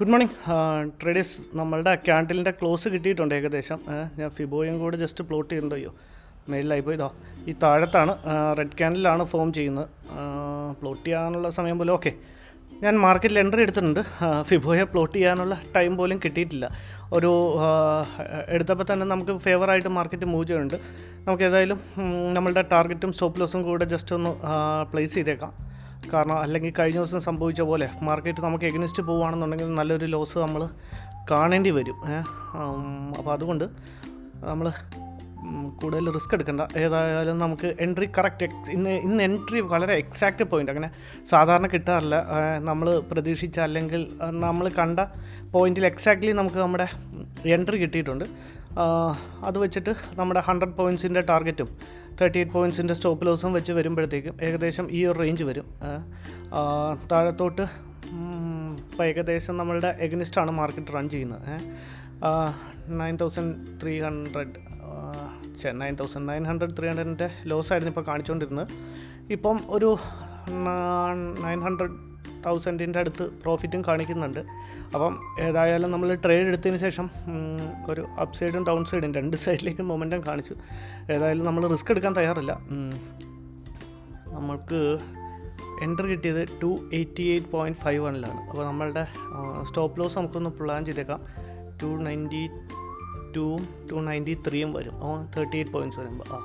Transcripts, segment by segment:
Good morning traders നമ്മളുടെ ക്യാൻഡിലിന്റെ close കിട്ടിയിട്ടുണ്ട് ഏകദേശം. ഞാൻ ഫിബോയും കൂടെ ജസ്റ്റ് പ്ലോട്ട് ചെയ്യുന്നുണ്ടോ. മെയിലായി പോയി ഇതോ ഈ താഴത്താണ് റെഡ് ക്യാൻഡിലാണ് ഫോം ചെയ്യുന്നത്. പ്ലോട്ട് ചെയ്യാനുള്ള സമയം പോലും ഓക്കെ ഞാൻ മാർക്കറ്റിൽ എൻട്രി എടുത്തിട്ടുണ്ട്. ഫിബോയെ പ്ലോട്ട് ചെയ്യാനുള്ള ടൈം പോലും കിട്ടിയിട്ടില്ല. ഒരു എടുത്തപ്പോൾ തന്നെ നമുക്ക് ഫേവറായിട്ട് മാർക്കറ്റ് മൂവ് ചെയ്യുന്നുണ്ട്. നമുക്ക് ഏതായാലും നമ്മളുടെ ടാർഗറ്റും സ്റ്റോപ്പ് ലോസും കൂടെ ജസ്റ്റ് ഒന്ന് പ്ലേസ് ചെയ്തേക്കാം. കാരണം അല്ലെങ്കിൽ കഴിഞ്ഞ ദിവസം സംഭവിച്ച പോലെ മാർക്കറ്റ് നമുക്ക് എഗ്നിസ്റ്റ് പോവുകയാണെന്നുണ്ടെങ്കിൽ നല്ലൊരു ലോസ് നമ്മൾ കാണേണ്ടി വരും. അപ്പോൾ അതുകൊണ്ട് നമ്മൾ കൂടുതൽ റിസ്ക് എടുക്കണ്ട. ഏതായാലും നമുക്ക് എൻട്രി കറക്റ്റ് ഇന്ന് ഇന്ന് എൻട്രി വളരെ എക്സാക്റ്റ് പോയിന്റ് അങ്ങനെ സാധാരണ കിട്ടാറില്ല. നമ്മൾ പ്രതീക്ഷിച്ച അല്ലെങ്കിൽ നമ്മൾ കണ്ട പോയിന്റിൽ എക്സാക്ട്ലി നമുക്ക് നമ്മുടെ എൻട്രി കിട്ടിയിട്ടുണ്ട്. അത് വെച്ചിട്ട് നമ്മുടെ ഹൺഡ്രഡ് പോയിന്റ്സിന്റെ ടാർഗറ്റും തേർട്ടി എയ്റ്റ് പോയിന്റ്സിന്റെ സ്റ്റോപ്പ് ലോസും വെച്ച് വരുമ്പോഴത്തേക്കും ഏകദേശം ഈ ഒരു റേഞ്ച് വരും. താഴത്തോട്ട് ഇപ്പോൾ ഏകദേശം നമ്മളുടെ എഗ്നിസ്റ്റാണ് മാർക്കറ്റ് റൺ ചെയ്യുന്നത്. Nine thousand three hundred nine thousand nine hundred three ഹൺഡ്രഡിന്റെ loss ആയിരുന്നു ഇപ്പോൾ കാണിച്ചുകൊണ്ടിരുന്നത് ഇപ്പം ഒരു നയൻ ഹൺഡ്രഡ് തൗസൻഡിന്റെ അടുത്ത് പ്രോഫിറ്റും കാണിക്കുന്നുണ്ട്. അപ്പം ഏതായാലും നമ്മൾ ട്രേഡ് എടുത്തതിന് ശേഷം ഒരു അപ്പ് സൈഡും ഡൗൺ സൈഡും രണ്ട് സൈഡിലേക്കും മൊമെന്റം കാണിച്ചു. ഏതായാലും നമ്മൾ റിസ്ക് എടുക്കാൻ തയ്യാറില്ല. നമുക്ക് എൻട്രി കിട്ടിയത് two eighty eight point five വണ്ണിലാണ് അപ്പോൾ നമ്മളുടെ സ്റ്റോപ്പ് ലോസ് നമുക്കൊന്ന് പ്ലാൻ ചെയ്തേക്കാം. ടു നയന്റി ടൂവും ടു നയന്റി ത്രീയും വരും. അപ്പോൾ തേർട്ടി എയ്റ്റ് പോയിന്റ്സ് വരുമ്പോൾ. ആ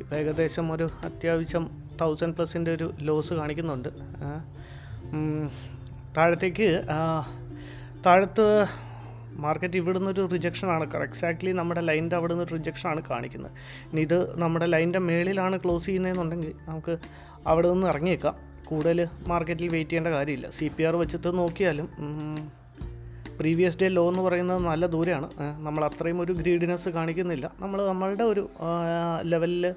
ഇപ്പോൾ ഏകദേശം ഒരു അത്യാവശ്യം തൗസൻഡ് പ്ലസിന്റെ ഒരു ലോസ് കാണിക്കുന്നുണ്ട്. താഴത്തേക്ക് താഴത്ത് മാർക്കറ്റ് ഇവിടുന്ന് ഒരു റിജക്ഷനാണ് എക്സാക്ട്ലി നമ്മുടെ ലൈന്റെ അവിടെ നിന്ന് റിജക്ഷനാണ് കാണിക്കുന്നത്. ഇനി ഇത് നമ്മുടെ ലൈന്റെ മേളിലാണ് ക്ലോസ് ചെയ്യുന്നതെന്നുണ്ടെങ്കിൽ നമുക്ക് അവിടെ നിന്ന് ഇറങ്ങിയേക്കാം. കൂടുതൽ മാർക്കറ്റിൽ വെയിറ്റ് ചെയ്യേണ്ട കാര്യമില്ല. സി പി ആർ വെച്ചിട്ട് നോക്കിയാലും പ്രീവിയസ് ഡേ ലോ എന്ന് പറയുന്നത് നല്ല ദൂരമാണ് നമ്മൾ അത്രയും ഒരു ഗ്രീഡിനെസ് കാണിക്കുന്നില്ല. നമ്മൾ നമ്മളുടെ ഒരു ലെവലിൽ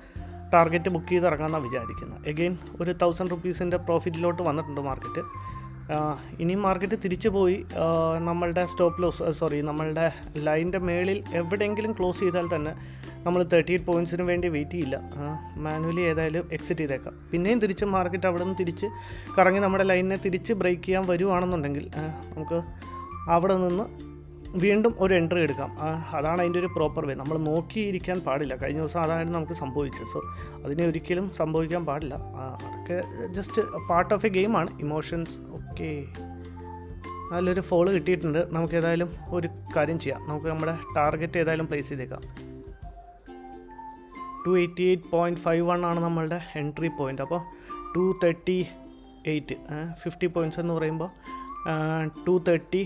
ടാർഗറ്റ് ബുക്ക് ചെയ്ത് ഇറങ്ങാമെന്നാണ് വിചാരിക്കുന്നത്. എഗെയിൻ ഒരു തൗസൻഡ് റുപ്പീസിന്റെ പ്രോഫിറ്റിലോട്ട് വന്നിട്ടുണ്ട് മാർക്കറ്റ് ഇനി മാർക്കറ്റ് തിരിച്ചു പോയി. നമ്മളുടെ സ്റ്റോപ്പ് ലോസ് സോറി നമ്മളുടെ ലൈന്റെ മേളിൽ എവിടെയെങ്കിലും ക്ലോസ് ചെയ്താൽ തന്നെ നമ്മൾ തേർട്ടി എയ്റ്റ് പോയിന്റ്സിന് വേണ്ടി വെയിറ്റ് ചെയ്യില്ല. മാനുവലി ഏതായാലും എക്സിറ്റ് ചെയ്തേക്കാം. പിന്നെയും തിരിച്ച് മാർക്കറ്റ് അവിടെ നിന്ന് തിരിച്ച് കറങ്ങി നമ്മുടെ ലൈനിനെ തിരിച്ച് ബ്രേക്ക് ചെയ്യാൻ വരുവാണെന്നുണ്ടെങ്കിൽ നമുക്ക് അവിടെ നിന്ന് വീണ്ടും ഒരു എൻട്രി എടുക്കാം. അതാണ് അതിന്റെ ഒരു പ്രോപ്പർ വേ നമ്മൾ നോക്കിയിരിക്കാൻ പാടില്ല. കഴിഞ്ഞ ദിവസം അതാണ് നമുക്ക് സംഭവിച്ചത്. സോ അതിനെ ഒരിക്കലും സംഭവിക്കാൻ പാടില്ല. അതൊക്കെ ജസ്റ്റ് പാർട്ട് ഓഫ് എ ഗെയിമാണ് ഇമോഷൻസ് ഓക്കെ നല്ലൊരു ഫോൾ കിട്ടിയിട്ടുണ്ട്. നമുക്ക് ഏതായാലും ഒരു കാര്യം ചെയ്യാം. നമുക്ക് നമ്മുടെ ടാർഗറ്റ് ഏതായാലും പ്ലേസ് ചെയ്തേക്കാം. Two eighty eight point five one ആണ് നമ്മളുടെ എൻട്രി പോയിന്റ് അപ്പോൾ two thirty eight fifty points എന്ന് പറയുമ്പോൾ ടു തേർട്ടി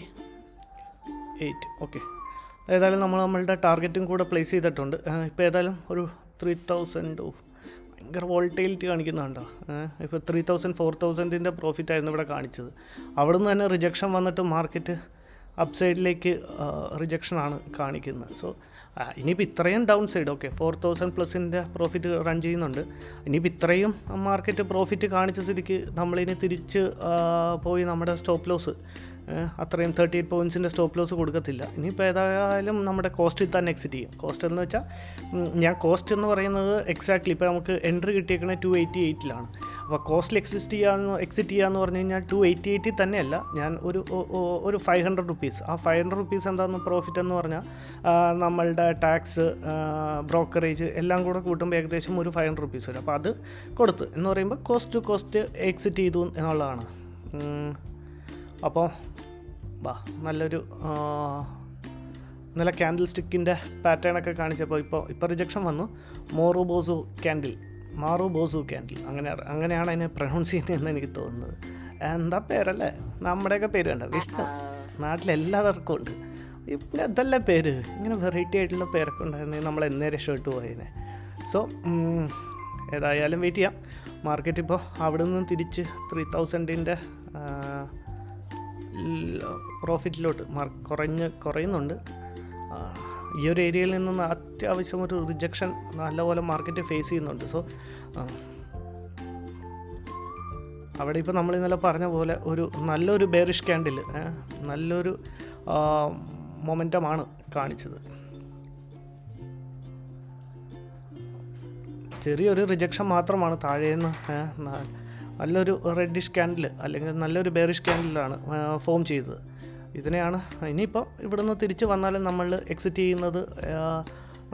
എയ്റ്റ്. ഓക്കെ. ഏതായാലും നമ്മൾ നമ്മളുടെ ടാർഗറ്റും കൂടെ പ്ലേസ് ചെയ്തിട്ടുണ്ട്. ഇപ്പോൾ ഏതായാലും ഒരു ത്രീ തൗസൻഡ് ഭയങ്കര വോൾട്ടിലിറ്റി കാണിക്കുന്നുണ്ടോ? ഇപ്പോൾ ത്രീ തൗസൻഡ് ഫോർ തൗസൻഡിന്റെ പ്രോഫിറ്റ് ആയിരുന്നു ഇവിടെ കാണിച്ചത്. അവിടുന്ന് തന്നെ റിജക്ഷൻ വന്നിട്ട് മാർക്കറ്റ് അപ്സൈഡിലേക്ക് റിജക്ഷനാണ് കാണിക്കുന്നത്. സോ ഇനിയിപ്പോൾ ഇത്രയും down side okay four thousand പ്ലസിന്റെ profit run ചെയ്യുന്നുണ്ട്. ഇനിയിപ്പോൾ ഇത്രയും മാർക്കറ്റ് പ്രോഫിറ്റ് കാണിച്ച സ്ഥിതിക്ക് നമ്മളിനി തിരിച്ച് പോയി നമ്മുടെ സ്റ്റോപ്പ് ലോസ് അത്രയും തേർട്ടി എയ്റ്റ് പോയിന്റ്സിന്റെ സ്റ്റോപ്പ് ലോസ് കൊടുക്കത്തില്ല. ഇനിയിപ്പോൾ ഏതായാലും നമ്മുടെ കോസ്റ്റിൽ തന്നെ എക്സിറ്റ് ചെയ്യും. കോസ്റ്റ് എന്ന് വെച്ചാൽ ഞാൻ കോസ്റ്റ് എന്ന് പറയുന്നത് എക്സാക്ട്ലി ഇപ്പോൾ നമുക്ക് എൻട്രി കിട്ടിയേക്കണേ ടു എയ്റ്റി എയ്റ്റിലാണ് അപ്പോൾ കോസ്റ്റിൽ എക്സിസ്റ്റ് ചെയ്യാന്ന് എക്സിറ്റ് ചെയ്യാന്ന് പറഞ്ഞു കഴിഞ്ഞാൽ ടു എയ്റ്റി എയ്റ്റി തന്നെയല്ല ഞാൻ ഒരു ഒരു ഫൈവ് ഹൺഡ്രഡ് റുപ്പീസ് ആ ഫൈവ് ഹൺഡ്രഡ് റുപ്പീസ് എന്താണെന്ന് പ്രോഫിറ്റ് എന്ന് പറഞ്ഞാൽ നമ്മളുടെ ടാക്സ് ബ്രോക്കറേജ് എല്ലാം കൂടെ കൂട്ടുമ്പോൾ ഏകദേശം ഒരു ഫൈവ് ഹൺഡ്രഡ് റുപ്പീസ് വരും. അപ്പോൾ അത് കൊടുത്ത് എന്ന് പറയുമ്പോൾ കോസ്റ്റ് ടു കോസ്റ്റ് എക്സിറ്റ് ചെയ്തു എന്നുള്ളതാണ്. അപ്പോൾ വാ നല്ലൊരു നല്ല ക്യാൻഡിൽ സ്റ്റിക്കിന്റെ പാറ്റേൺ ഒക്കെ കാണിച്ചപ്പോൾ ഇപ്പോൾ ഇപ്പോൾ റിജക്ഷൻ വന്നു. മോറു ബോസു ക്യാൻഡിൽ മാറു ബോസു ക്യാൻഡിൽ അങ്ങനെ അങ്ങനെയാണ് അതിനെ പ്രൊണൗൺസ് ചെയ്യുന്നതെന്ന് എനിക്ക് തോന്നുന്നത്. എന്താ പേരല്ലേ? നമ്മുടെയൊക്കെ പേര് വേണ്ട വിഷ്ണു. നാട്ടിലെല്ലാവർക്കും ഉണ്ട്. പിന്നെ അതല്ല പേര്? ഇങ്ങനെ വെറൈറ്റി ആയിട്ടുള്ള പേരൊക്കെ ഉണ്ടായിരുന്നെങ്കിൽ നമ്മൾ എന്നേ രക്ഷപ്പെട്ടു പോയതിനെ സോ ഏതായാലും വെയിറ്റ് ചെയ്യാം. മാർക്കറ്റ് ഇപ്പോൾ അവിടെ നിന്ന് തിരിച്ച് ത്രീ തൗസൻഡിന്റെ പ്രോഫിറ്റിലോട്ട് കുറഞ്ഞ് കുറയുന്നുണ്ട്. ഈ ഒരു ഏരിയയിൽ നിന്ന് അത്യാവശ്യം ഒരു റിജക്ഷൻ നല്ലപോലെ മാർക്കറ്റ് ഫേസ് ചെയ്യുന്നുണ്ട്. സോ അവിടെ ഇപ്പോൾ നമ്മൾ ഇന്നലെ പറഞ്ഞ പോലെ ഒരു നല്ലൊരു ബെയറിഷ് ക്യാൻഡിൽ നല്ലൊരു മൊമെന്റമാണ് കാണിച്ചത്. ചെറിയൊരു റിജക്ഷൻ മാത്രമാണ് താഴേന്ന് നല്ലൊരു റെഡിഷ് ക്യാൻഡിൽ അല്ലെങ്കിൽ നല്ലൊരു ബെയറിഷ് ക്യാൻഡിലാണ് ഫോം ചെയ്തത്. ഇതിനെയാണ് ഇനിയിപ്പോൾ ഇവിടുന്ന് തിരിച്ച് വന്നാലും നമ്മൾ എക്സിറ്റ് ചെയ്യുന്നത്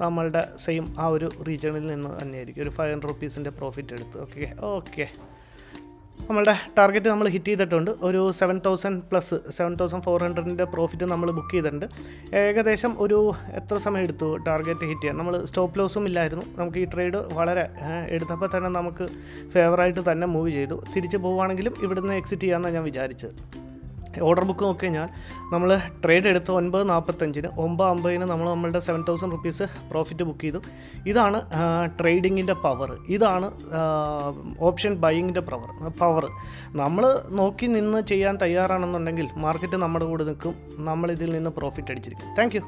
നമ്മളുടെ സെയിം ആ ഒരു റീജിയണിൽ നിന്ന് തന്നെയായിരിക്കും. ഒരു ഫൈവ് ഹൺഡ്രഡ് റുപ്പീസിന്റെ പ്രോഫിറ്റ് എടുത്ത്. ഓക്കെ ഓക്കെ നമ്മളുടെ ടാർഗറ്റ് നമ്മൾ ഹിറ്റ് ചെയ്തിട്ടുണ്ട്. ഒരു seven thousand plus seven thousand four ഹൺഡ്രഡിന്റെ profit നമ്മൾ ബുക്ക് ചെയ്തിട്ടുണ്ട്. ഏകദേശം ഒരു എത്ര സമയം എടുത്തു ടാർഗറ്റ് ഹിറ്റ് ചെയ്യാൻ? നമ്മൾ സ്റ്റോപ്പ് ലോസും ഇല്ലായിരുന്നു. നമുക്ക് ഈ ട്രേഡ് വളരെ എടുത്തപ്പോൾ തന്നെ നമുക്ക് ഫേവറായിട്ട് തന്നെ മൂവ് ചെയ്തു. തിരിച്ച് പോവുകയാണെങ്കിലും ഇവിടുന്ന് എക്സിറ്റ് ചെയ്യാമെന്നാണ് ഞാൻ വിചാരിച്ചത്. ഓർഡർ ബുക്ക് നോക്കി കഴിഞ്ഞാൽ നമ്മൾ ട്രേഡ് എടുത്ത് ഒൻപത് നാൽപ്പത്തഞ്ചിന് ഒമ്പത് അമ്പതിന് നമ്മൾ നമ്മളുടെ seven thousand rupees profit book ചെയ്തു. ഇതാണ് ട്രേഡിങ്ങിന്റെ പവർ ഇതാണ് ഓപ്ഷൻ ബൈയിങ്ങിന്റെ പവർ പവർ നമ്മൾ നോക്കി നിന്ന് ചെയ്യാൻ തയ്യാറാണെന്നുണ്ടെങ്കിൽ മാർക്കറ്റ് നമ്മുടെ കൂടെ നിൽക്കും. നമ്മൾ ഇതിൽ നിന്ന് പ്രോഫിറ്റ് അടിച്ചിരിക്കും. താങ്ക്